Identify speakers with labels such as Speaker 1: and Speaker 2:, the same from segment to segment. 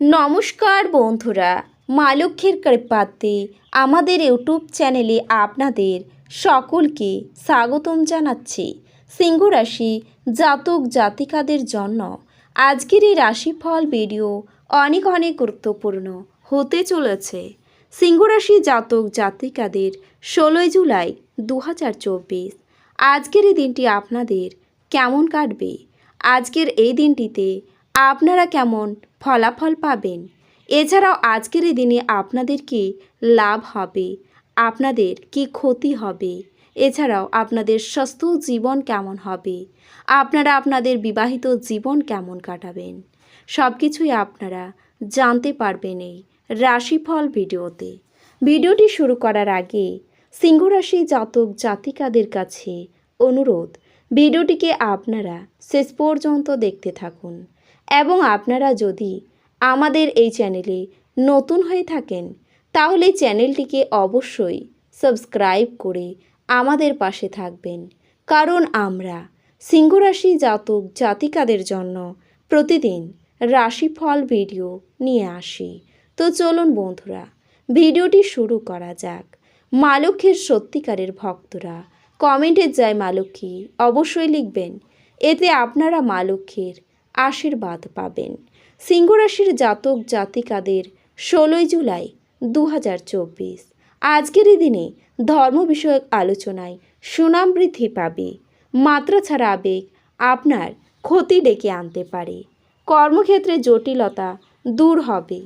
Speaker 1: নমস্কার বন্ধুরা, মা লক্ষ্মীর কৃপাতে আমাদের ইউটিউব চ্যানেলে আপনাদের সকলকে স্বাগতম জানাচ্ছি। সিংহ রাশি জাতক জাতিকাদের জন্য আজকের এই রাশিফল ভিডিও অনেক অনেক গুরুত্বপূর্ণ হতে চলেছে। সিংহ রাশি জাতক জাতিকাদের ষোলোই জুলাই দু হাজার চব্বিশ। আজকের এই দিনটি আপনাদের কেমন কাটবে? আজকের এই দিনটিতে আপনারা কেমন ফলাফল পাবেন? এছাড়াও আজকের এই দিনে আপনাদের কি লাভ হবে? আপনাদের কি ক্ষতি হবে? এছাড়াও আপনাদের স্বাস্থ্য জীবন কেমন হবে? আপনারা আপনাদের বিবাহিত জীবন কেমন কাটাবেন? সব কিছুই আপনারা জানতে পারবেন এই রাশিফল ভিডিওতে। ভিডিওটি শুরু করার আগে সিংহরাশি জাতক জাতিকাদের কাছে অনুরোধ, ভিডিওটিকে আপনারা শেষ পর্যন্ত দেখতে থাকুন। এবং আপনারা যদি আমাদের এই চ্যানেলে নতুন হয়ে থাকেন, তাহলে চ্যানেলটিকে অবশ্যই সাবস্ক্রাইব করে আমাদের পাশে থাকবেন। কারণ আমরা সিংহরাশি জাতক জাতিকাদের জন্য প্রতিদিন রাশিফল ভিডিও নিয়ে আসি। তো চলুন বন্ধুরা, ভিডিওটি শুরু করা যাক। মা লক্ষ্মীর সত্যিকারের ভক্তরা, কমেন্টে যায় মা লক্ষ্মী অবশ্যই লিখবেন। এতে আপনারা মা লক্ষ্মীর আশীর্বাদ পাবেন। সিংহরাশির জাতক জাতিকাদের ষোলোই জুলাই দু হাজার চব্বিশ। আজকের এই দিনে ধর্ম বিষয়ক আলোচনায় সুনাম বৃদ্ধি পাবে। মাত্রা ছাড়া আবেগ আপনার ক্ষতি ডেকে আনতে পারে। কর্মক্ষেত্রে জটিলতা দূর হবে।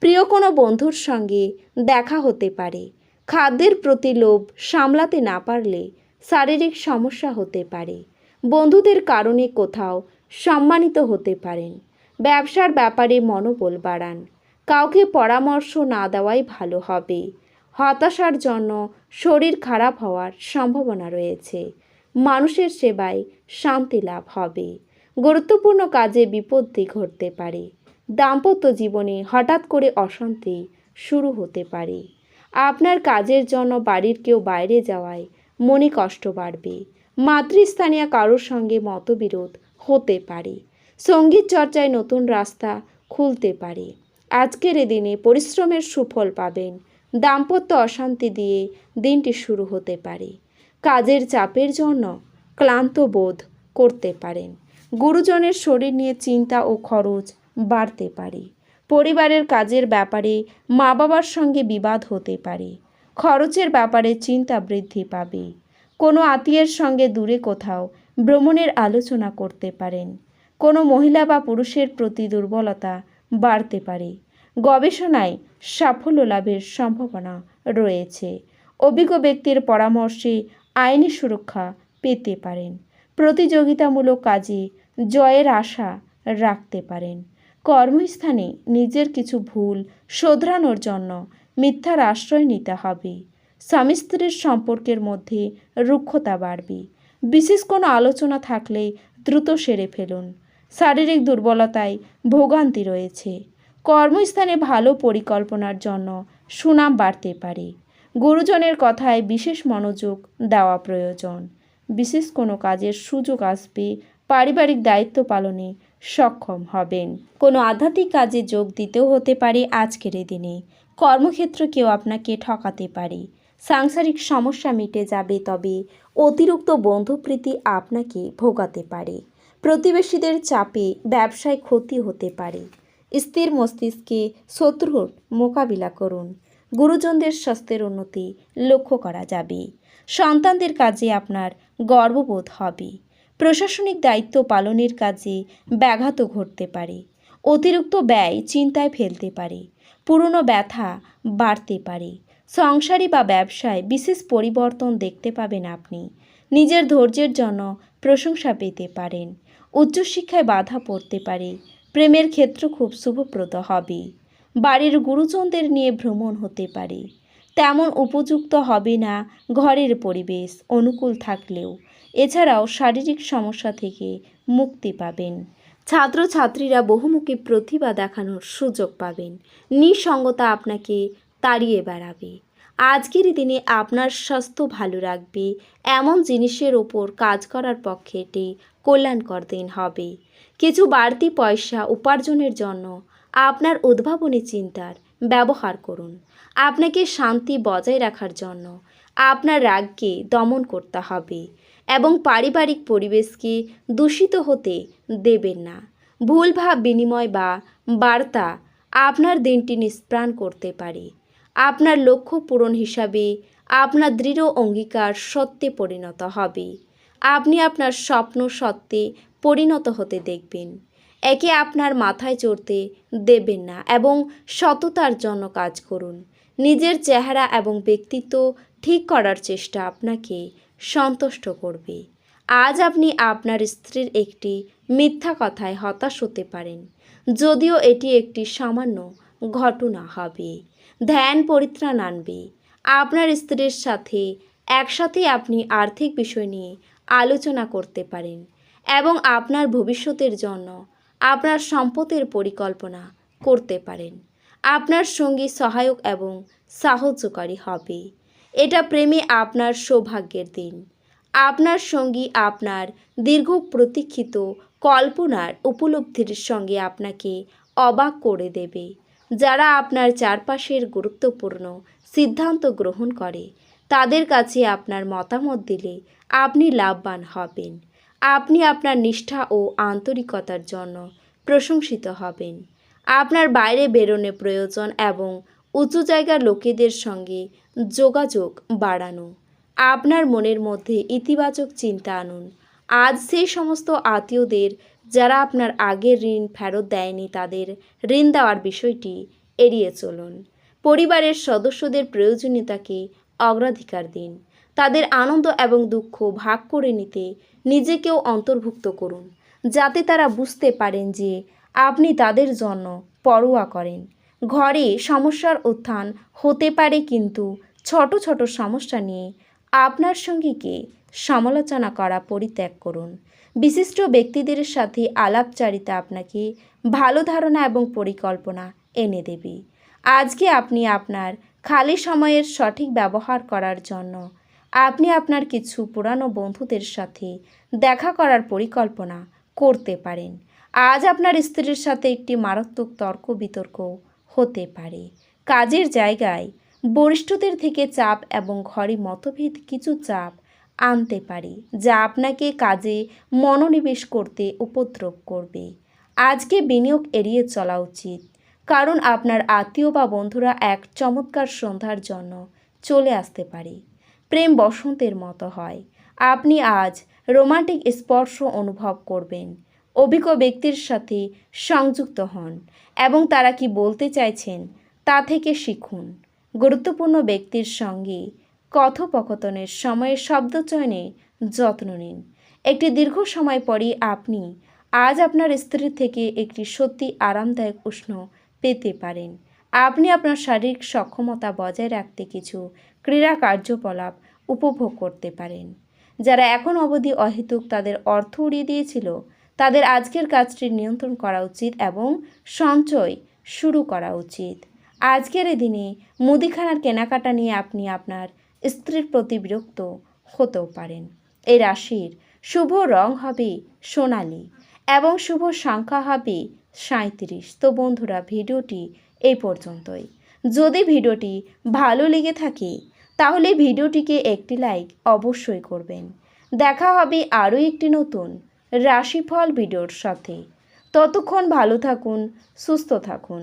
Speaker 1: প্রিয় কোনো বন্ধুর সঙ্গে দেখা হতে পারে। খাদ্যের প্রতি লোভ সামলাতে না পারলে শারীরিক সমস্যা হতে পারে। বন্ধুদের কারণে কোথাও সম্মানিত হতে পারেন। ব্যবসার ব্যাপারে মনোবল বাড়ান। কাউকে পরামর্শ না দেওয়াই ভালো হবে। হতাশার জন্য শরীর খারাপ হওয়ার সম্ভাবনা রয়েছে। মানুষের সেবায় শান্তি লাভ হবে। গুরুত্বপূর্ণ কাজে বিপত্তি ঘটতে পারে। দাম্পত্য জীবনে হঠাৎ করে অশান্তি শুরু হতে পারে। আপনার কাজের জন্য বাড়ির কেউ বাইরে যাওয়ায় মনে কষ্ট বাড়বে। মাতৃস্থানীয় কারোর সঙ্গে মতবিরোধ হতে পারে। সংগীত চর্চায় নতুন রাস্তা খুলতে পারে। আজকের এ দিনে পরিশ্রমের সুফল পাবেন। দাম্পত্য অশান্তি দিয়ে দিনটি শুরু হতে পারে। কাজের চাপের জন্য ক্লান্ত বোধ করতে পারেন। গুরুজনের শরীর নিয়ে চিন্তা ও খরচ বাড়তে পারে। পরিবারের কাজের ব্যাপারে মা বাবার সঙ্গে বিবাদ হতে পারে। খরচের ব্যাপারে চিন্তা বৃদ্ধি পাবে। কোনো আত্মীয়ের সঙ্গে দূরে কোথাও ভ্রমণের আলোচনা করতে পারেন। কোনো মহিলা বা পুরুষের প্রতি দুর্বলতা বাড়তে পারে। গবেষণায় সাফল্য লাভের সম্ভাবনা রয়েছে। অভিজ্ঞ ব্যক্তির পরামর্শে আইনি সুরক্ষা পেতে পারেন। প্রতিযোগিতামূলক কাজে জয়ের আশা রাখতে পারেন। কর্মস্থানে নিজের কিছু ভুল শোধরানোর জন্য মিথ্যার আশ্রয় নিতে হবে। স্বামী স্ত্রীর সম্পর্কের মধ্যে রুক্ষতা বাড়বে। বিশেষ কোনো আলোচনা থাকলে দ্রুত সেরে ফেলুন। শারীরিক দুর্বলতায় ভোগান্তি রয়েছে। কর্মস্থানে ভালো পরিকল্পনার জন্য সুনাম বাড়তে পারে। গুরুজনের কথায় বিশেষ মনোযোগ দেওয়া প্রয়োজন। বিশেষ কোনো কাজের সুযোগ আসবে, পারিবারিক দায়িত্ব পালনে সক্ষম হবেন। কোনো আধ্যাত্মিক কাজে যোগ দিতেও হতে পারে আজকের দিনে। কর্মক্ষেত্র কেউ আপনাকে ঠকাতে পারে। সাংসারিক সমস্যা মিটে যাবে তবে অতিরিক্ত বন্ধুপ্রীতি আপনাকে ভোগাতে পারে। প্রতিবেশীদের চাপে ব্যবসায় ক্ষতি হতে পারে। স্থির মস্তিষ্কে শত্রুর মোকাবিলা করুন। গুরুজনদের স্বাস্থ্যের উন্নতি লক্ষ্য করা যাবে। সন্তানদের কাজে আপনার গর্ববোধ হবে। প্রশাসনিক দায়িত্ব পালনের কাজে ব্যাঘাত ঘটতে পারে। অতিরিক্ত ব্যয় চিন্তায় ফেলতে পারে। পুরনো ব্যথা বাড়তে পারে। সংসারী বা ব্যবসায় বিশেষ পরিবর্তন দেখতে পাবেন আপনি। নিজের ধৈর্যের জন্য প্রশংসা পেতে পারেন। উচ্চশিক্ষায় বাধা পড়তে পারে। প্রেমের ক্ষেত্র খুব শুভপ্রদ হবে। বাড়ির গুরুজনদের নিয়ে ভ্রমণ হতে পারে। তেমন উপযুক্ত হবে না ঘরের পরিবেশ, অনুকূল থাকলেও। এছাড়াও শারীরিক সমস্যা থেকে মুক্তি পাবেন। ছাত্রছাত্রীরা বহুমুখী প্রতিভা দেখানোর সুযোগ পাবেন। নিঃসঙ্গতা আপনাকে তাড়িয়ে বেড়াবে। আজকের দিনে আপনার স্বাস্থ্য ভালো রাখবে। এমন জিনিসের ওপর কাজ করার পক্ষে এটি কল্যাণকর দিন হবে। কিছু বাড়তি পয়সা উপার্জনের জন্য আপনার উদ্ভাবনী চিন্তার ব্যবহার করুন। আপনাকে শান্তি বজায় রাখার জন্য আপনার রাগকে দমন করতে হবে এবং পারিবারিক পরিবেশকে দূষিত হতে দেবেন না। ভুল ভাব বিনিময় বা বার্তা আপনার দিনটি নিষ্প্রাণ করতে পারে। আপনার লক্ষ্য পূরণ হিসাবে আপনার দৃঢ় অঙ্গীকার সত্যে পরিণত হবে। আপনি আপনার স্বপ্ন সত্যে পরিণত হতে দেখবেন। একে আপনার মাথায় চড়তে দেবেন না এবং সততার জন্য কাজ করুন। নিজের চেহারা এবং ব্যক্তিত্ব ঠিক করার চেষ্টা আপনাকে সন্তুষ্ট করবে। আজ আপনি আপনার স্ত্রীর একটি মিথ্যা কথায় হতাশ হতে পারেন, যদিও এটি একটি সামান্য ঘটনা হবে। ধ্যান পরিত্রাণ আনবে। আপনার স্ত্রীর সাথে একসাথে আপনি আর্থিক বিষয় নিয়ে আলোচনা করতে পারেন এবং আপনার ভবিষ্যতের জন্য আপনার সম্পদের পরিকল্পনা করতে পারেন। আপনার সঙ্গী সহায়ক এবং সাহায্যকারী হবে। এটা প্রেমে আপনার সৌভাগ্যের দিন। আপনার সঙ্গী আপনার দীর্ঘ প্রতীক্ষিত কল্পনার উপলব্ধির সঙ্গে আপনাকে অবাক করে দেবে। যারা আপনার চারপাশের গুরুত্বপূর্ণ সিদ্ধান্ত গ্রহণ করে, তাদের কাছে আপনার মতামত দিলে আপনি লাভবান হবেন। আপনি আপনার নিষ্ঠা ও আন্তরিকতার জন্য প্রশংসিত হবেন। আপনার বাইরে বেরোনো প্রয়োজন এবং উঁচু জায়গার লোকেদের সঙ্গে যোগাযোগ বাড়ানো। আপনার মনের মধ্যে ইতিবাচক চিন্তা আনুন। আজ সেই সমস্ত আত্মীয়দের যারা আপনার আগের ঋণ ফেরত দেয়নি তাদের ঋণ দেওয়ার বিষয়টি এড়িয়ে চলুন। পরিবারের সদস্যদের প্রয়োজনীয়তাকে অগ্রাধিকার দিন। তাদের আনন্দ এবং দুঃখ ভাগ করে নিতে নিজেকেও অন্তর্ভুক্ত করুন, যাতে তারা বুঝতে পারেন যে আপনি তাদের জন্য পরোয়া করেন। ঘরে সমস্যার উত্থান হতে পারে কিন্তু ছোট ছোট সমস্যা নিয়ে আপনার সঙ্গীকে সমালোচনা করা পরিত্যাগ করুন। বিশিষ্ট ব্যক্তিদের সাথে আলাপচারিতা আপনাকে ভালো ধারণা এবং পরিকল্পনা এনে দেবে। আজকে আপনি আপনার খালি সময়ের সঠিক ব্যবহার করার জন্য আপনি আপনার কিছু পুরানো বন্ধুদের সাথে দেখা করার পরিকল্পনা করতে পারেন। আজ আপনার স্ত্রীর সাথে একটি মারাত্মক তর্ক বিতর্ক হতে পারে। কাজের জায়গায় বরিষ্ঠদের থেকে চাপ এবং ঘরে মতভেদ কিছু চাপ আনতে পারে, যা আপনাকে কাজে মনোনিবেশ করতে উপদ্রব করবে। আজকে বিনিয়োগ এড়িয়ে চলা উচিত, কারণ আপনার আত্মীয় বা বন্ধুরা এক চমৎকার সন্ধ্যার জন্য চলে আসতে পারে। প্রেম বসন্তের মতো হয়। আপনি আজ রোমান্টিক স্পর্শ অনুভব করবেন, অভিজ্ঞ ব্যক্তির সাথে সংযুক্ত হন এবং তারা কি বলতে চাইছেন তা থেকে শিখুন। গুরুত্বপূর্ণ ব্যক্তির সঙ্গে কথোপকথনের সময়ে শব্দচয়নে যত্ন নিন। একটি দীর্ঘ সময় পরই আপনি আজ আপনার স্ত্রীর থেকে একটি সত্যি আরামদায়ক উষ্ণ পেতে পারেন। আপনি আপনার শারীরিক সক্ষমতা বজায় রাখতে কিছু ক্রীড়া কার্যকলাপ উপভোগ করতে পারেন। যারা এখন অবধি অহেতুক তাদের অর্থ উড়িয়ে দিয়েছিল, তাদের আজকের কাজটি নিয়ন্ত্রণ করা উচিত এবং সঞ্চয় শুরু করা উচিত। আজকের এই দিনে মুদিখানার কেনাকাটা নিয়ে আপনি আপনার স্ত্রীর প্রতি বিরক্ত হতেও পারেন। এই রাশির শুভ রং হবে সোনালি এবং শুভ সংখ্যা হবে সাঁত্রিশ তো বন্ধুরা, ভিডিওটি এই পর্যন্তই। যদি ভিডিওটি ভালো লেগে থাকে, তাহলে ভিডিওটিকে একটি লাইক অবশ্যই করবেন। দেখা হবে আরও একটি নতুন রাশিফল ভিডিওর সাথে। ততক্ষণ ভালো থাকুন, সুস্থ থাকুন।